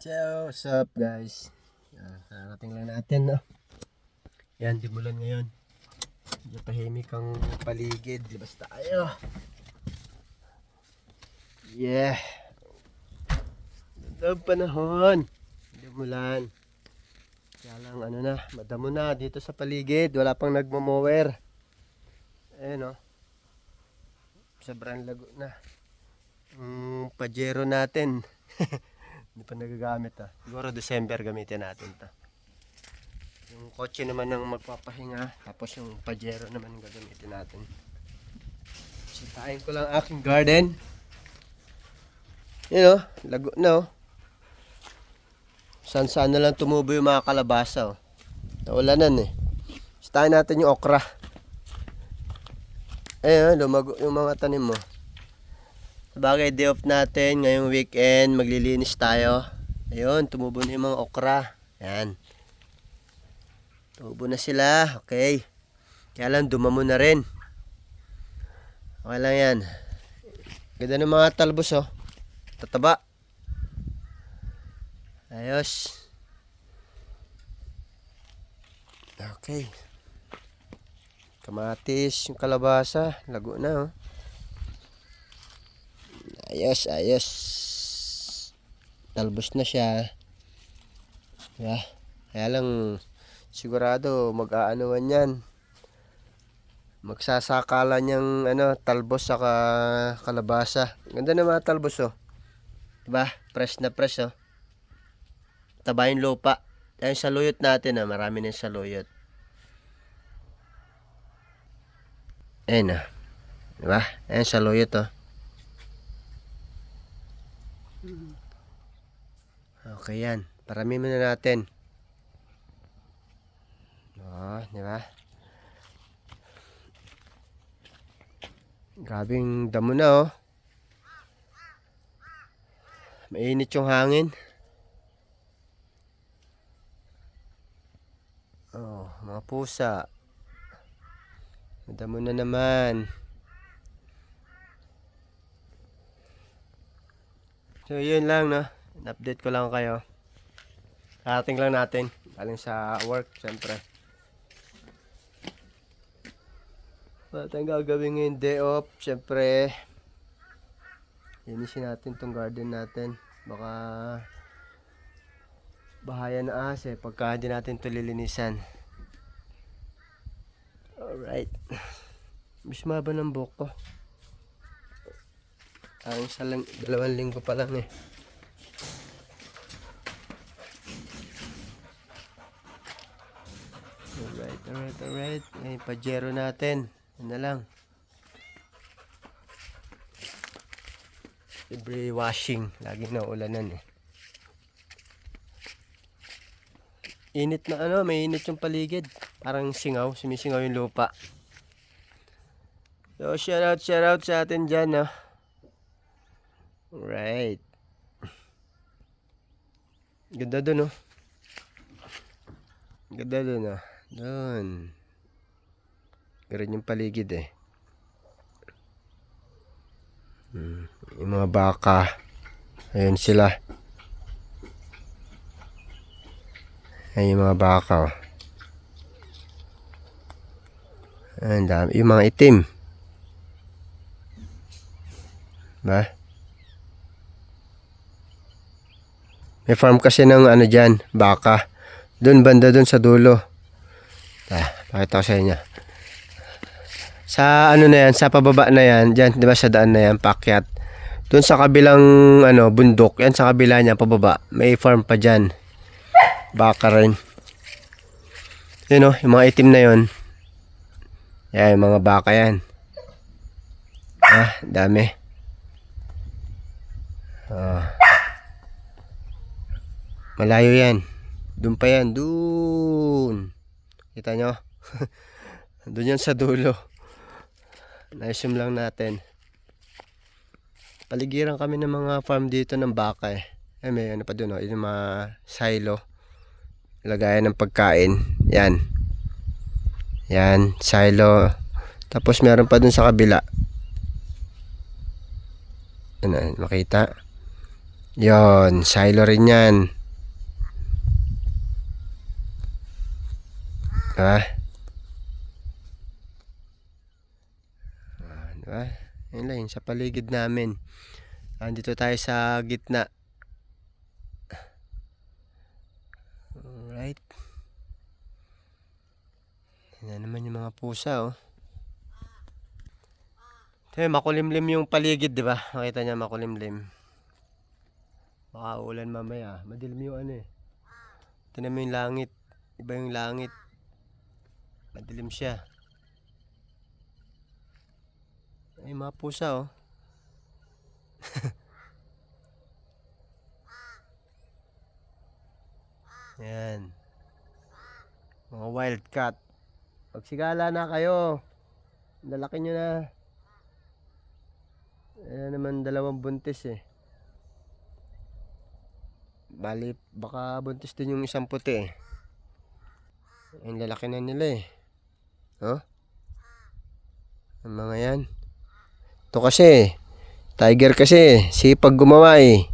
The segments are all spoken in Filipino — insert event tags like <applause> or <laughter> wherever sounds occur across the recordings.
So, what's up guys? Uh, Narating lang natin, no? Yan, dimulan ngayon. Medyo tahimik ang paligid. Labas tayo. Yeah. Ganda panahon. Dimulan. Kaya lang, ano na, madamo na dito sa paligid. Wala pang nagmamower. Ayan, no? Sobrang lago na. Ang pajero natin. <laughs> Hindi pa nagagamit ah. Siguro December gamitin natin to. Yung kotse naman ang magpapahinga. Tapos yung pajero naman gagamitin natin. Sitahin ko lang aking garden. Yun oh, lago na oh. Saan saan na lang tumubo yung mga kalabasa oh. Naulanan eh. Sitahin natin yung okra. Ayun, lumago yung mga tanim mo. Sabagay, day off natin. Ngayong weekend, maglilinis tayo. Ayun, tumubo na yung mga okra. Yan. Tumubo na sila. Okay. Kaya lang, dumamo na rin. Okay lang yan. Ganda ng mga talbos, oh. Tataba. Ayos. Okay. Kamatis, yung kalabasa. Lago na, oh. Ayos, ayos. Talbos na siya. Diba? Kaya lang, sigurado, mag-aanuan yan. Magsasakalan niyang ano, talbos sa kalabasa. Ganda ng mga talbos, oh. Diba? Fresh na fresh, oh. Taba yung lupa. Ayun sa luyot natin, ah. Marami na yung sa luyot. Ayun, ah. Diba? Ayun sa luyot, oh. Okay yan. Parami muna natin. Oh, di ba? Grabing damo na oh. Mainit yung hangin. Oh, mga pusa. Damo na naman. So, yun lang, no? Update ko lang kayo. Karating lang natin. Galing sa work, syempre. Wala tayong gagawin ngayon day off. Syempre, linisin natin tong garden natin. Baka bahaya na ahas eh. Pagka hindi natin ito lilinisan. Alright. Mas maba ng buhok ko. Ang isa lang, dalawang linggo pa lang eh. Alright. Ngayon, pajero natin. Yan na lang. Libre washing. Lagi na ulanan eh. Init na ano, may init yung paligid. Parang singaw, sumisingaw yung lupa. So, shout out, shout out sa atin dyan, no? Alright. Ganda dun, no? Ganda dun, no? Doon. Ganun yung paligid eh. Hmm. Yung mga baka. Ayun sila. Ayun yung mga baka. Oh. Ayun, dami. Yung mga itim. Ba? May farm kasi ng ano dyan, baka. Doon, banda doon sa dulo. Ah, pakita ko sa inyo. Sa ano na yan, sa pababa na yan, dyan, di ba sa daan na yan, pakyat. Doon sa kabilang ano, bundok, yan sa kabila niya, pababa, may farm pa dyan. Baka rin. Yun o, yung mga itim na yon. Yan, yung mga baka yan. Ah, dami. Ah. Malayo yan. Doon pa yan, doon. Kita nyo? <laughs> Doon yan sa dulo. Na-assume lang natin. Paligiran kami ng mga farm dito ng baka eh. Eh may ano pa doon oh, yung mga silo. Lagayan ng pagkain. Yan. Yan, silo. Tapos meron pa doon sa kabila. Ano, makita? Yon, silo rin yan. Ha? Ah, diba? Lang, sa paligid namin. Andito tayo sa gitna. Alright. Yan na naman yung mga pusa, oh. Ito yun, makulimlim yung paligid, di ba? Nakita niya makulimlim. Baka ulan mamaya. Madilim yung ano eh. Tignan mo yung langit. Iba yung langit. Madilim siya. Ay, mga pusa oh. <laughs> Yan. Mga wildcat. Pagsigala na kayo. Lalaki nyo na. Ayan naman dalawang buntis eh. Bali, baka buntis din yung isang puti eh. Ang lalaki na nila eh. Oh? Ang mga yan. Ito kasi, tiger kasi, sipag gumawa eh.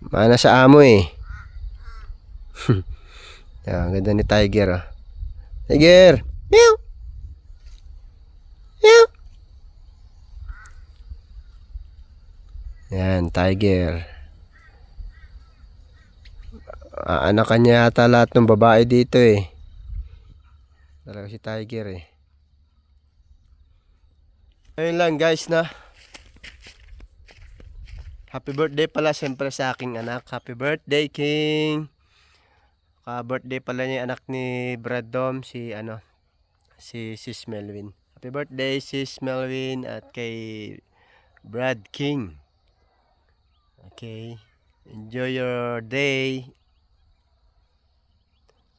Mana sa amo eh. <laughs> Yan, ganda ni Tiger ah. Tiger! Meow! Meow! Yan, Tiger. Aanakan niya yata lahat ng babae dito eh. Talaga si Tiger eh. Ayun lang guys na. Happy birthday pala siyempre sa aking anak. Happy birthday King. Ka-birthday pala niya yung anak ni Brad Dom si ano si Sis Melvin. Happy birthday Sis Melvin at kay Brad King. Okay. Enjoy your day.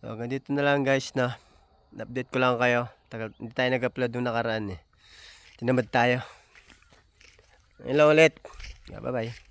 So, hanggang dito na lang guys na. Update ko lang kayo. Tagal, hindi tayo nag-upload nung nakaraan eh. Tinamad tayo. Hello ulit. Yeah, bye-bye.